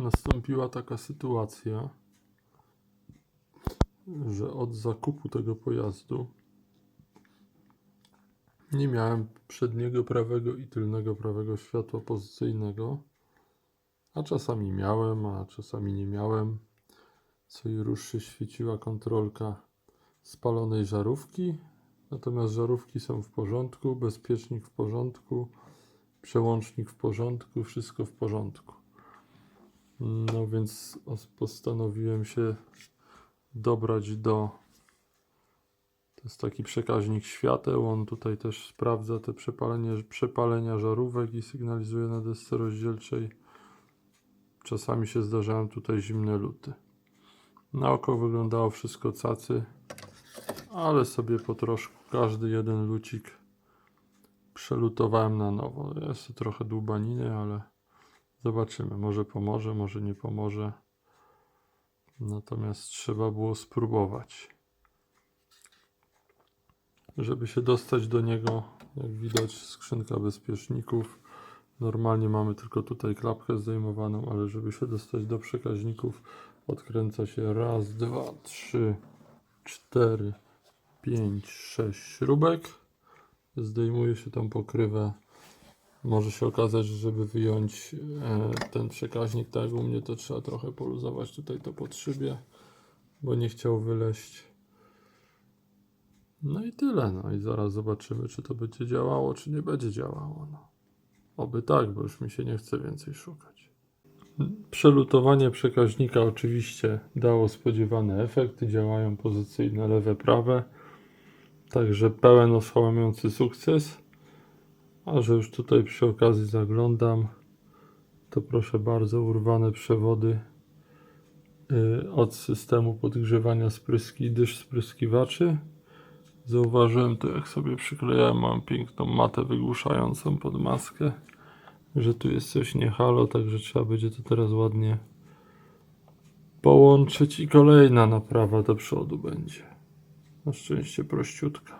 nastąpiła taka sytuacja, że od zakupu tego pojazdu nie miałem przedniego prawego i tylnego prawego światła pozycyjnego, a czasami miałem, a czasami nie miałem. Co i ruszy świeciła kontrolka spalonej żarówki, natomiast żarówki są w porządku, bezpiecznik w porządku, przełącznik w porządku, wszystko w porządku. No więc os- postanowiłem się dobrać do. To jest taki przekaźnik świateł. On tutaj też sprawdza te przepalenie, przepalenia żarówek i sygnalizuje na desce rozdzielczej. Czasami się zdarzają tutaj zimne luty. Na oko wyglądało wszystko cacy, ale sobie po troszku każdy jeden lucik przelutowałem na nowo. Jest trochę dłubaniny, ale zobaczymy. Może pomoże, może nie pomoże. Natomiast trzeba było spróbować. Żeby się dostać do niego, jak widać, skrzynka bezpieczników. Normalnie mamy tylko tutaj klapkę zdejmowaną, ale żeby się dostać do przekaźników, odkręca się raz, dwa, trzy, cztery, pięć, sześć śrubek. Zdejmuje się tą pokrywę. Może się okazać, że żeby wyjąć e, ten przekaźnik, tak u mnie, to trzeba trochę poluzować tutaj to pod szybie, bo nie chciał wyleść. No i tyle. No i zaraz zobaczymy, czy to będzie działało, czy nie będzie działało. No. Oby tak, bo już mi się nie chce więcej szukać. Przelutowanie przekaźnika oczywiście dało spodziewany efekt. Działają pozycyjne lewe, prawe. Także pełen oszałamiający sukces. A że już tutaj przy okazji zaglądam, to proszę bardzo, urwane przewody y, od systemu podgrzewania spryski, dysz spryskiwaczy. Zauważyłem to, jak sobie przyklejałem, mam piękną matę wygłuszającą pod maskę, że tu jest coś nie halo, także trzeba będzie to teraz ładnie połączyć i kolejna naprawa do przodu będzie. Na szczęście prościutka.